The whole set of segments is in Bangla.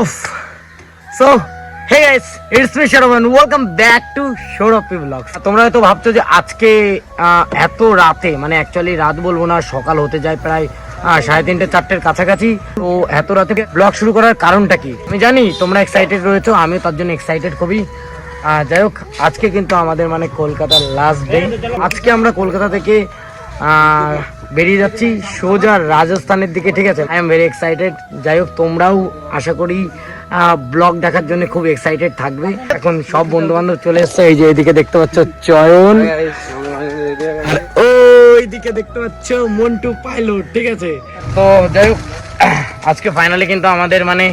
উফ so hey guys it's me শরবন welcome back to Sourabhi blogs তোমরা হয়তো ভাবছ যে আজকে এত রাতে মানে অ্যাকচুয়ালি রাত বলব না, সকাল হতে যায় প্রায় সাড়ে তিনটে, চারটের কাছাকাছি। তো এত রাতে ব্লগ শুরু করার কারণটা কি? আমি জানি তোমরা এক্সাইটেড রয়েছো, আমিও তার জন্য এক্সাইটেড খুবই। যাই হোক, আজকে কিন্তু আমাদের মানে কলকাতার লাস্ট ডে আজকে আমরা কলকাতা থেকে বেরিয়ে যাচ্ছি সোজা রাজস্থানের দিকে, ঠিক আছে? আই এম ভেরি এক্সাইটেড যাই হোক, তোমরাও আশা করি ব্লগ দেখার জন্য খুব এক্সাইটেড থাকবে। এখন সব বন্ধু বান্ধব চলে এসছে। এই যে এদিকে দেখতে পাচ্ছ চয়ন। আর ওইদিকে দেখতে পাচ্ছ মন্টু পাইলট, ঠিক আছে? তো যাই হোক, আজকে ফাইনালি কিন্তু আমাদের মানে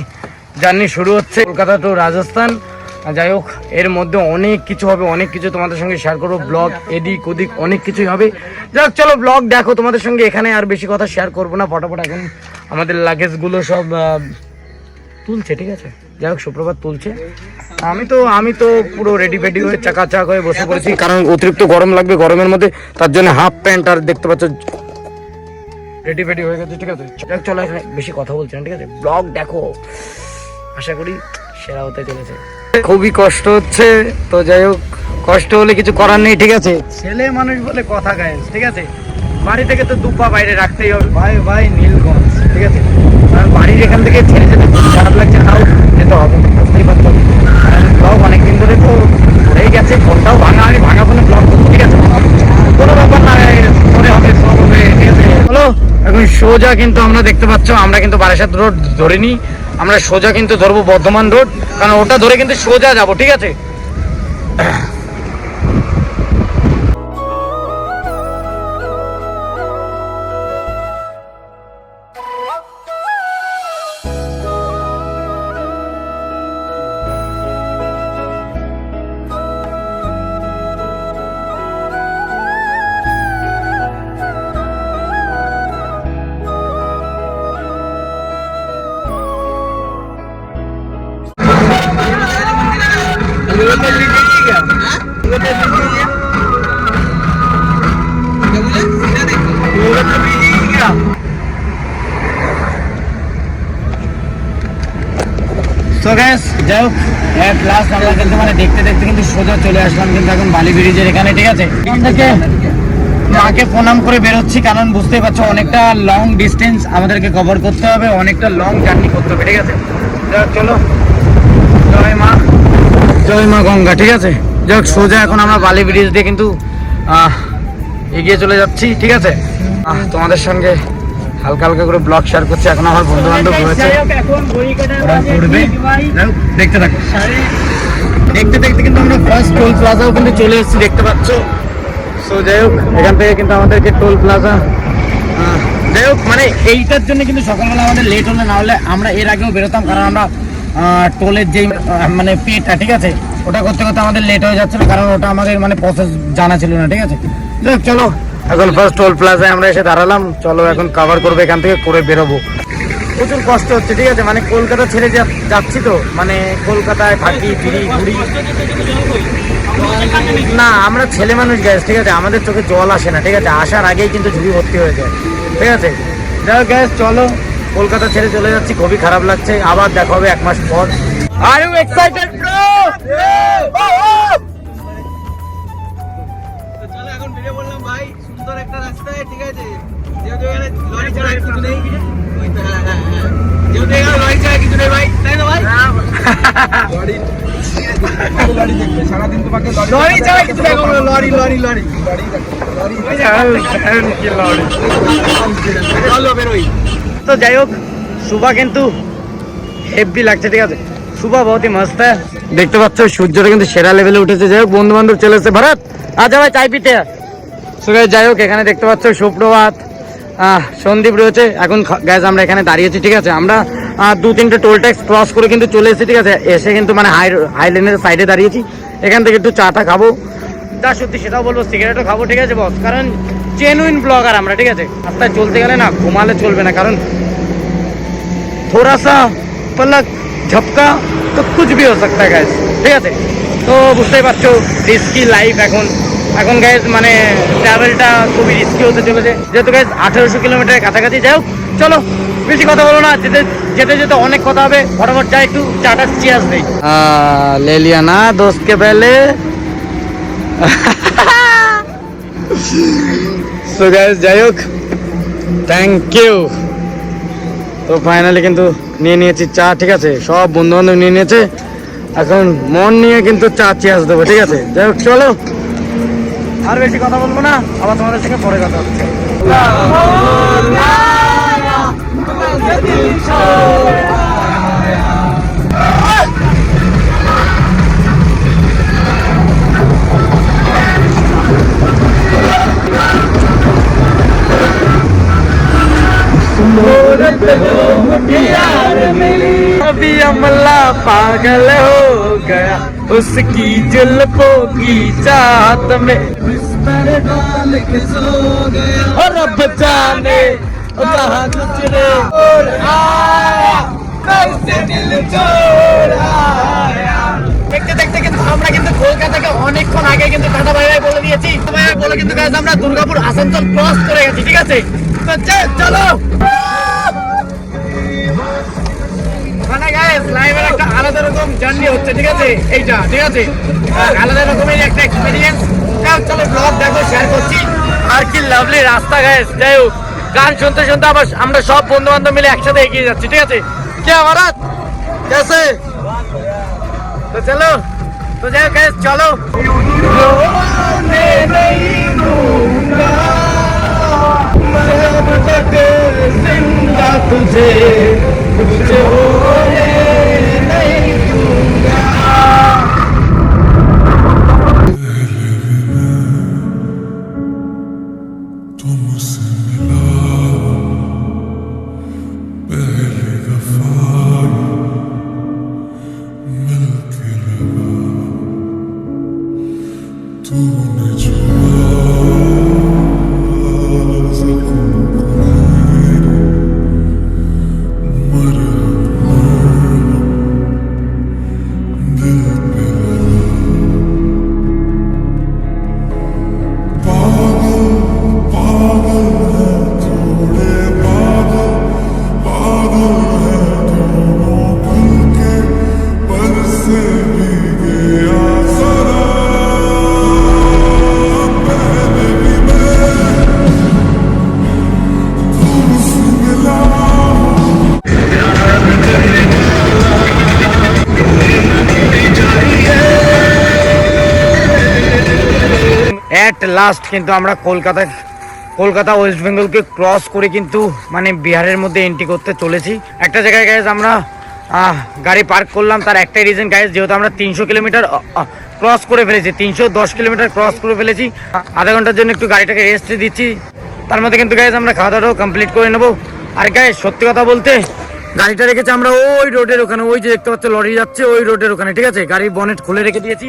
জার্নি শুরু হচ্ছে কলকাতা টু রাজস্থান। যাই হোক, এর মধ্যে অনেক কিছু হবে, অনেক কিছু তোমাদের সঙ্গে শেয়ার করব ব্লগ এদিক ওদিক অনেক কিছুই হবে। যাক, চলো ব্লগ দেখো, তোমাদের সঙ্গে এখানে আর বেশি কথা শেয়ার করব না, ফটাফট এখন আমাদের লাগেজগুলো সব তুলছে, ঠিক আছে? যাই হোক, সুপ্রভাত তুলছে। আমি তো আমি তো পুরো রেডি ফেডি হয়ে চাকা চাক হয়ে বসে পড়েছি, কারণ অতিরিক্ত গরম লাগবে গরমের মধ্যে, তার জন্য হাফ প্যান্ট আর দেখতে পাচ্ছ রেডি ফেডি হয়ে গেছে, ঠিক আছে? চলো এখানে বেশি কথা বলছি না, ঠিক আছে? ব্লগ দেখো। আশা করি সেরা হতে চলেছে। খুবই কষ্ট হচ্ছে। তো যাই হোক কষ্ট হলে কিছু করার নেই ঠিক আছে? ছেলে মানুষ বলে কথা গায়ে ঠিক আছে? বাড়ি থেকে তো দুপা বাইরে রাখতেই হবে। ভাই ভাই নীলগঞ্জ ঠিক আছে? কারণ বাড়ির এখান থেকে ছেড়ে যেতে খারাপ লাগছে তাও যেতে হবে বুঝতেই পারছ? ব্লগ অনেকদিন ধরে তো হয়ে গেছে ফোনটাও ভাঙা আমি ভাঙা ফোনে ব্লগ করছি ঠিক আছে? কোনো ব্যাপার না পরে হবে সব হবে ঠিক আছে? হলো এখন সোজা কিন্তু আমরা দেখতে পাচ্ছ আমরা কিন্তু বারাসাত রোড ধরিনি। আমরা সোজা কিন্তু ধরবো বর্ধমান রোড কারণ ওটা ধরে কিন্তু সোজা যাব ঠিক আছে? তো গ্যাস যাই হোক আমরা কিন্তু মানে দেখতে দেখতে কিন্তু সোজা চলে আসলাম কিন্তু এখন বালি ব্রিজের এখানে, ঠিক আছে? মাকে প্রণাম করে বেরোচ্ছি, কারণ বুঝতেই পারছ অনেকটা লং ডিস্টেন্স আমাদেরকে কভার করতে হবে, অনেকটা লং জার্নি করতে হবে, ঠিক আছে? চলো, জয় মা। জয় মা গঙ্গা ঠিক আছে? যাই হোক সোজা এখন আমরা বালি ব্রিজ দিয়ে কিন্তু এগিয়ে চলে যাচ্ছি ঠিক আছে? তোমাদের সঙ্গে হালকা হালকা করে ব্লগ শেয়ার করছি। এখন আমার বন্ধু বান্ধব রয়েছে। দেখতে থাকো। দেখতে দেখতে কিন্তু আমরা ফার্স্ট টোল প্লাজাও কিন্তু চলে এসেছি দেখতে পাচ্ছ? সো যাই হোক এখান থেকে কিন্তু আমাদেরকে টোল প্লাজা যাই হোক মানে এইটার জন্য কিন্তু সকালবেলা আমাদের লেট হলে না হলে আমরা এর আগেও বেরোতাম কারণ আমরা টোলের যেই মানে পেটা, ঠিক আছে? ওটা করতে করতে আমাদের লেট হয়ে যাচ্ছিল, কারণ ওটা আমাদের মানে প্রসেস জানা ছিল না, ঠিক আছে? চলো। এখন ফার্স্ট টোল প্লাজায় আমরা এসে দাঁড়ালাম। চলো, এখন কভার করব এখান থেকে, করে বেরোবো। প্রচুর কষ্ট হচ্ছে, ঠিক আছে? মানে কলকাতা ছেড়ে যাচ্ছি তো। মানে কলকাতায় থাকি ফিরি, ঘুরি। না, আমরা ছেলে মানুষ গ্যাস ঠিক আছে? আমাদের চোখে জল আসে না, ঠিক আছে? আসার আগেই কিন্তু ঝুড়ি ভর্তি হয়ে যায়, ঠিক আছে? হোক গ্যাস চলো। কলকাতা ছেড়ে চলে যাচ্ছি খুবই খারাপ লাগছে আবার দেখা হবে এক মাস পর। আর ইউ এক্সাইটেড ব্রো চলো এখন বেরিয়ে বললাম ভাই। সুন্দর একটা রাস্তায় ঠিক আছে? যেহেতু এখানে লরি ছাড়া কিছু নেই। ওই তো হ্যাঁ হ্যাঁ হ্যাঁ। যেহেতু এখানে লরি ছাড়া কিছু নেই ভাই। তাই না ভাই? লরি। লরি লরি ছাড়া কিছু দেখো না, lorry lorry lorry. Lorry lorry. চলো বেরোই। তো যাই হোক সুবা কিন্তু হেভি লাগছে ঠিক আছে? সুবা বহুত মস্ত। দেখতে পাচ্ছ সূর্যটা কিন্তু সেরা লেভেলে উঠেছে। যাই হোক বন্ধু বান্ধব চলে এসেছে। ভরত আচ্ছা ভাই চাই পিতে guys, যাই হোক এখানে দেখতে পাচ্ছ সুপ্রভাত। সন্দীপ রয়েছে। এখন গ্যাস আমরা এখানে দাঁড়িয়েছি ঠিক আছে? আমরা দু তিনটে টোল ট্যাক্স ক্রস করে কিন্তু চলে এসেছি ঠিক আছে? এসে কিন্তু মানে হাই হাই লেনের সাইডে দাঁড়িয়েছি। এখান থেকে একটু চাটা খাব। তা সত্যি সেটাও বলব সিগারেটও খাব ঠিক আছে বস কারণ জেনুইন ব্লগার আমরা, ঠিক আছে? রাস্তায় চলতে গেলে না, ঘুমালে চলবে না, কারণ থোড়াসা, পলক, ঝপকা তো কুচ ভি হো সকতা গ্যাস ঠিক আছে? তো বুঝতেই পারছ রিস্কি লাইফ এখন। এখন গ্যাস মানে ট্রাভেলটা খুবই রিস্কি হতে চলেছে। যেহেতু গ্যাস আঠেরোশো কিলোমিটারের কাছাকাছি যাও চলো, বেশি কথা বলো না, যেতে যেতে যেতে অনেক কথা হবে। ফটাফট যাই, একটু চাটা চিয়াস নেই লে লিয়া না দোস্তকে পেলে? সো গাইস যাই হোক থ্যাংক ইউ তো ফাইনালি কিন্তু নিয়ে নিয়েছি চা, ঠিক আছে? সব বন্ধু বান্ধব নিয়ে নিয়েছে। এখন মন নিয়ে কিন্তু চা চিয়াস দেবো, ঠিক আছে? যাই হোক চলো। আর বেশি কথা বলব না, আবার তোমাদের সঙ্গে পরে কথা হচ্ছে। अभी अमला पागल हो गया उसकी जुल्फों की चाहत में और अब जाने कहाँ गुजरे और आया कैसे दिल छोड़ आया দেখতে দেখতে কিন্তু আমরা কিন্তু কলকাতাকে অনেকক্ষণ আগে কিন্তু টাটা বাই বাই বলে দিয়েছি বাই বাই বলে কিন্তু guys আমরা দুর্গাপুর আসানসোল ক্রস করে গেছি ঠিক আছে তো চ- চলো মানে গাইস লাইভের একটা আলাদা রকম জার্নি হচ্ছে, ঠিক আছে? এইটা, ঠিক আছে? আলাদা রকমের একটা এক্সপিরিয়েন্স চলো ব্লগ দেখো শেয়ার করছি। আর কি লাভলি রাস্তা গাইস যাই হোক। গান শুনতে শুনতে আবার আমরা সব বন্ধু বান্ধব মিলে একসাথে এগিয়ে যাচ্ছি, ঠিক আছে? কে আমারাত कैसे তো চলো, তো যাই হোক চলো। तुझे तुझे हो এট লাস্ট কিন্তু আমরা কলকাতা কলকাতা ওয়েস্ট বেঙ্গলকে ক্রস করে কিন্তু মানে বিহারের মধ্যে এন্ট্রি করতে চলেছি। একটা জায়গায় গাইজ আমরা গাড়ি পার্ক করলাম, তার একটাই রিজন গাইজ যেহেতু আমরা তিনশো কিলোমিটার ক্রস করে ফেলেছি, তিনশো দশ কিলোমিটার ক্রস করে ফেলেছি। আধা ঘণ্টার জন্য একটু গাড়িটাকে রেস্ট দিচ্ছি। তার মধ্যে কিন্তু গাইজ আমরা খাওয়া দাওয়াটাও কমপ্লিট করে নেব। আর গাইজ সত্যি কথা বলতে, গাড়িটা রেখেছি আমরা ওই রোডের ওখানে, ওই যে দেখতে পাচ্ছ লরি যাচ্ছে ওই রোডের ওখানে, ঠিক আছে? গাড়ির বনেট খুলে রেখে দিয়েছি।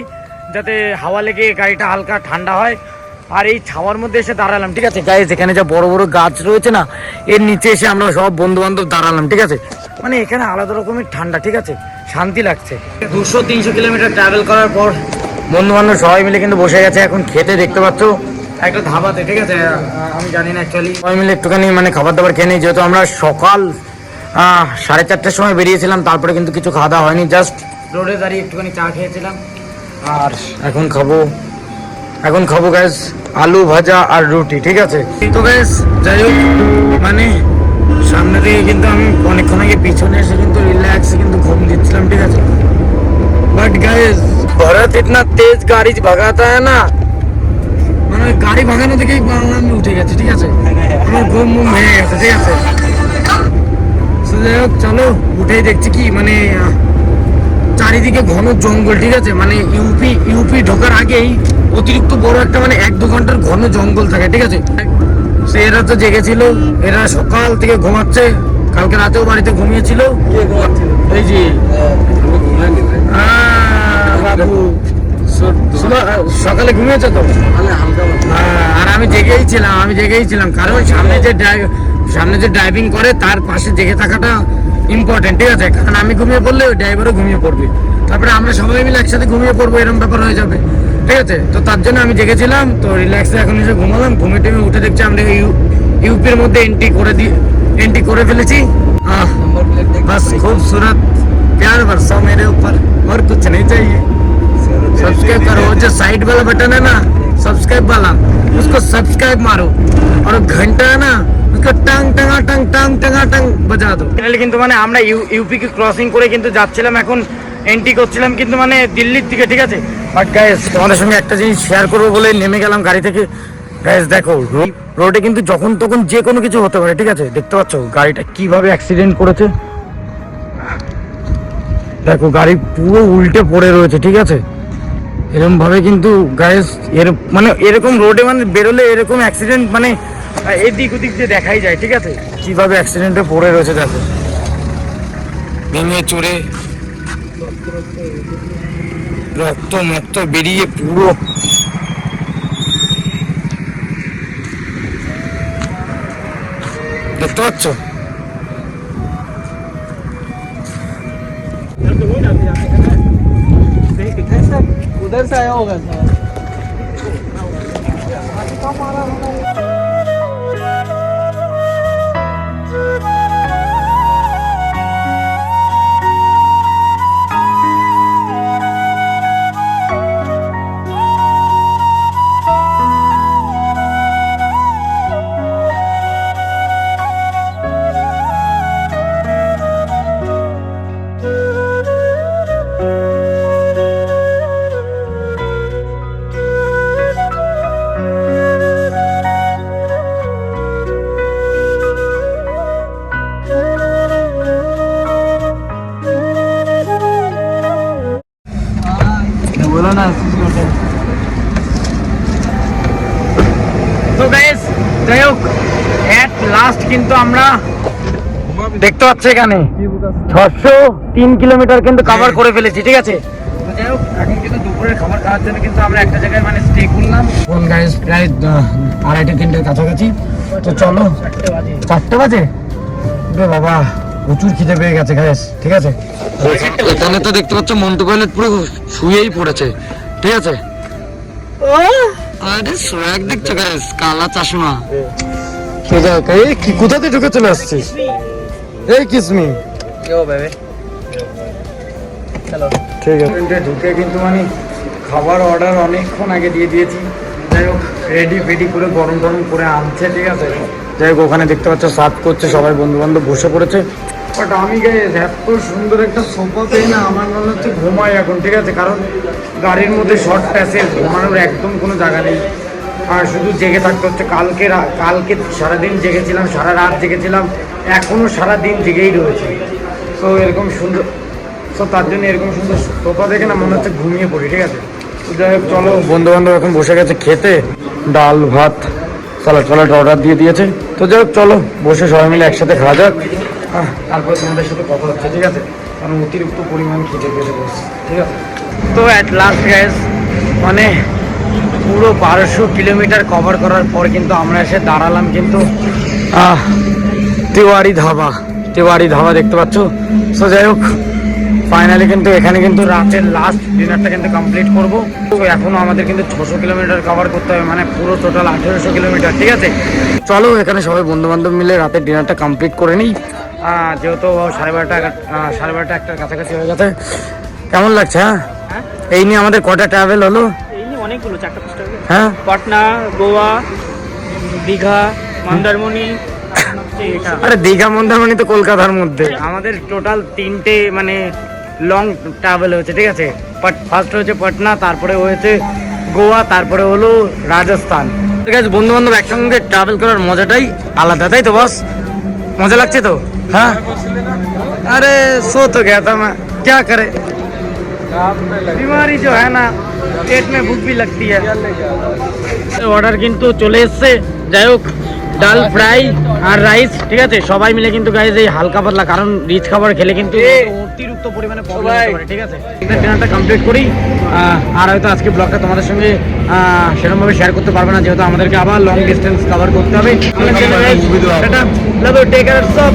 যাতে হাওয়া লেগে গাড়িটা হালকা ঠান্ডা হয়। আর এই ছাওয়ার মধ্যে এসে দাঁড়ালাম, ঠিক আছে? গাইজ এখানে যা বড় বড় গাছ রয়েছে না, এর নিচে এসে আমরা সব বন্ধু বান্ধব দাঁড়ালাম, ঠিক আছে? মানে এখানে আলাদা রকমের ঠান্ডা, ঠিক আছে? শান্তি লাগছে। দুশো তিনশো কিলোমিটার ট্রাভেল করার পর বন্ধু বান্ধব সবাই মিলে কিন্তু বসে গেছে, এখন খেতে দেখতে পাচ্ছ। একটা ধাবাতে, ঠিক আছে? আমি জানি না অ্যাকচুয়ালি সবাই মিলে একটুখানি মানে খাবার দাবার খেয়ে নিই, যেহেতু আমরা সকাল সাড়ে চারটার সময় বেরিয়েছিলাম, তারপরে কিন্তু কিছু খাওয়া দাওয়া হয়নি জাস্ট রোডে দাঁড়িয়ে একটুখানি চা খেয়েছিলাম। আর এখন খাব এখন খাব গ্যাস আলু ভাজা আর রুটি, ঠিক আছে? তো গ্যাস যাই হোক মানে সামনে থেকে কিন্তু আমি অনেকক্ষণ আগে পিছনে এসে কিন্তু রিল্যাক্স কিন্তু ঘুম দিচ্ছিলাম, ঠিক আছে? বাট গাইস ভরত ইতনা তেজ গাড়ি ভাগাতা है না? মানে গাড়ি ভাগানো থেকেই আমি উঠে গেছি, ঠিক আছে? আমার ঘুম মুম ভেঙে গেছে, ঠিক আছে? যাই হোক, চলো, উঠেই দেখছি কি মানে চারিদিকে ঘন জঙ্গল ঠিক আছে? মানে ইউপি ইউপি ঢোকার আগেই অতিরিক্ত বড় একটা মানে এক দু ঘণ্টার ঘন জঙ্গল থাকে ঠিক আছে? সে এরা তো জেগেছিল এরা সকাল থেকে ঘুমাচ্ছে কালকে রাতেও বাড়িতে ঘুমিয়েছিল। এই যে সকালে ঘুমিয়েছে তো? আর আমি জেগেই ছিলাম আমি জেগেই ছিলাম। কারণ সামনে যে সামনে যে ড্রাইভিং করে তার পাশে জেগে থাকাটা ইম্পর্টেন্ট ঠিক আছে কারণ আমি ঘুমিয়ে পড়লে ওই ড্রাইভারও ঘুমিয়ে পড়বে তারপরে আমরা সবাই মিলে একসাথে ঘুমিয়ে পড়বো এরকম ব্যাপার হয়ে যাবে ঠিক আছে তো তার জন্য আমি জেগেছিলাম তো রিল্যাক্সে এখন এসে ঘুমালাম ঘুমিয়ে টেমে উঠে দেখছি আমরা ইউ ইউপির মধ্যে এন্ট্রি করে দিয়ে এন্ট্রি করে ফেলেছি आह, नंबर प्लेट देख बस खूबसूरत प्यार बरसाओ मेरे ऊपर और कुछ नहीं चाहिए सब्सक्राइब करो वो जो साइड वाला बटन है ना सब्सक्राइब वाला उसको सब्सक्राइब मारो और घंटा है ना उसको টাং টাঙা টাং টাং টাঙা টাং বাজা দো ফাইনালি কিন্তু মানে আমরা ইউপি কে ক্রসিং করে কিন্তু যাচ্ছিলাম এখন এন্ট্রি করছিলাম কিন্তু মানে দিল্লির দিকে ঠিক আছে বাট গাইস তোমাদের সঙ্গে একটা জিনিস শেয়ার করবো বলে নেমে গেলাম গাড়ি থেকে গাইস দেখো রোডে কিন্তু যখন তখন যে কোনো কিছু হতে পারে ঠিক আছে দেখতে পাচ্ছ গাড়িটা কিভাবে অ্যাক্সিডেন্ট করেছে দেখো গাড়ি পুরো উল্টে পড়ে রয়েছে ঠিক আছে এরকম ভাবে কিন্তু গায়েস এর মানে এরকম রোডে মানে বেরোলে এরকম অ্যাক্সিডেন্ট মানে আহ, এদিক ওদিক যে দেখাই যায় ঠিক আছে কিভাবে অ্যাক্সিডেন্টে পড়ে রয়েছে দেখো ভেঙে চড়ে রক্ত মক্ত বেরিয়ে পুরো দেখতে পাচ্ছ उधर से आया होगा सर দেখতে পাচ্ছি এখানে। ছশো তিন কিলোমিটার কিন্তু কভার করে ফেলেছি ঠিক আছে? তো এখন কিন্তু দুপুরের খাবার খাওয়ার জন্য কিন্তু আমরা একটা জায়গায় মানে স্টে করলাম। কোন গাইস প্রায় আড়াইটে তিনটের কাছাকাছি। তো চলো চারটে বাজে। বাবা প্রচুর খিদে পেয়ে গেছে গাইস ঠিক আছে? এখানে তো দেখতে পাচ্ছ মন্টু পাইলট পুরো শুয়েই পড়েছে ঠিক আছে? আরে সোয়াগ দেখছ গাইস কালা চশমা। কে কি কোথাতে ঢুকে চলে আসছিস? এই কিসমি। ঠিক আছে। ঢুকে কিন্তু মানে খাবার অর্ডার অনেকক্ষণ আগে দিয়ে দিয়েছি। যাই হোক রেডি ফেডি করে গরম গরম করে আনছে ঠিক আছে? যাই হোক ওখানে দেখতে পাচ্ছ সার্ভ করছে সবাই বন্ধু বান্ধব বসে পড়েছে। বাট আমি এত সুন্দর একটা সোফা পেয়ে না আমার মনে হচ্ছে ঘুমাই এখন ঠিক আছে? কারণ গাড়ির মধ্যে শর্ট প্যাসেজ ঘুমানোর একদম কোনো জায়গা নেই। শুধু জেগে থাকতে হচ্ছে। কালকে কালকে সারাদিন জেগেছিলাম সারা রাত জেগেছিলাম। এখনও সারা দিন জেগেই রয়েছে। তো এরকম সুন্দর তো তার জন্য এরকম সুন্দর সোফা দেখে না মনে হচ্ছে ঘুমিয়ে পড়ি ঠিক আছে? তো যাই হোক চলো। বন্ধু বান্ধব এখন বসে গেছে খেতে। ডাল ভাত স্যালাড ফ্যালাড অর্ডার দিয়ে দিয়েছে। তো যাই হোক চলো বসে সবাই মিলে একসাথে খাওয়া যাক। তারপর তোমাদের সাথে কথা হচ্ছে ঠিক আছে? কারণ অতিরিক্ত পরিমাণ খেতে পেয়ে বসে ঠিক আছে? তো অ্যাট লাস্ট গ্যাস মানে পুরো বারোশো কিলোমিটার কভার করার পর কিন্তু আমরা এসে দাঁড়ালাম কিন্তু তিওয়ারি ধাবা তিওয়ারি ধাবা দেখতে পাচ্ছ। সো যাই হোক ফাইনালি কিন্তু এখানে কিন্তু রাতের লাস্ট ডিনারটা কিন্তু কমপ্লিট করব। তো এখনও আমাদের কিন্তু ছশো কিলোমিটার কভার করতে হবে মানে পুরো টোটাল আঠেরোশো কিলোমিটার ঠিক আছে? চলো এখানে সবাই বন্ধু বান্ধব মিলে রাতের ডিনারটা কমপ্লিট করে নিই। যেহেতু সাড়ে বারোটা সাড়ে বারোটা একটার কাছাকাছি হয়ে গেছে। কেমন লাগছে হ্যাঁ? এই নিয়ে আমাদের কটা ট্রাভেল হলো? অনেকগুলো চারটা পাঁচটা হ্যাঁ পাটনা গোয়া দীঘা মন্দারমণি আরে দীঘা মন্দারমণি তো কলকাতার মধ্যে। আমাদের টোটাল তিনটে মানে লং ট্রাভেল হয়েছে ঠিক আছে? ফার্স্ট হয়েছে পাটনা তারপরে হয়েছে গোয়া তারপরে হলো রাজস্থান। ঠিক আছে বন্ধু বান্ধব একসঙ্গে ট্রাভেল করার মজাটাই আলাদা তাই তো বস মজা লাগছে তো? হ্যাঁ? আরে সো তো গেতাম ক্যা করে? बीमारी जो है ना पेट में भूख भी लगती है অর্ডার কিন্তু চলে এসছে যাই হোক ডাল ফ্রাই আর রাইস ঠিক আছে সবাই মিলে কিন্তু গাইজ এই হালকা পাতলা কারণ রিচ খাবার খেলে কিন্তু অতিরিক্ত পরিমাণে প্রবলেম হতে পারে ঠিক আছে ডিনারটা কমপ্লিট করি আহ, আর হয়তো আজকে ব্লগটা তোমাদের সঙ্গে আহ, সেরকমভাবে শেয়ার করতে পারবো না যেহেতু আমাদেরকে আবার লং ডিস্টেন্স কভার করতে হবে টেক কেয়ার সব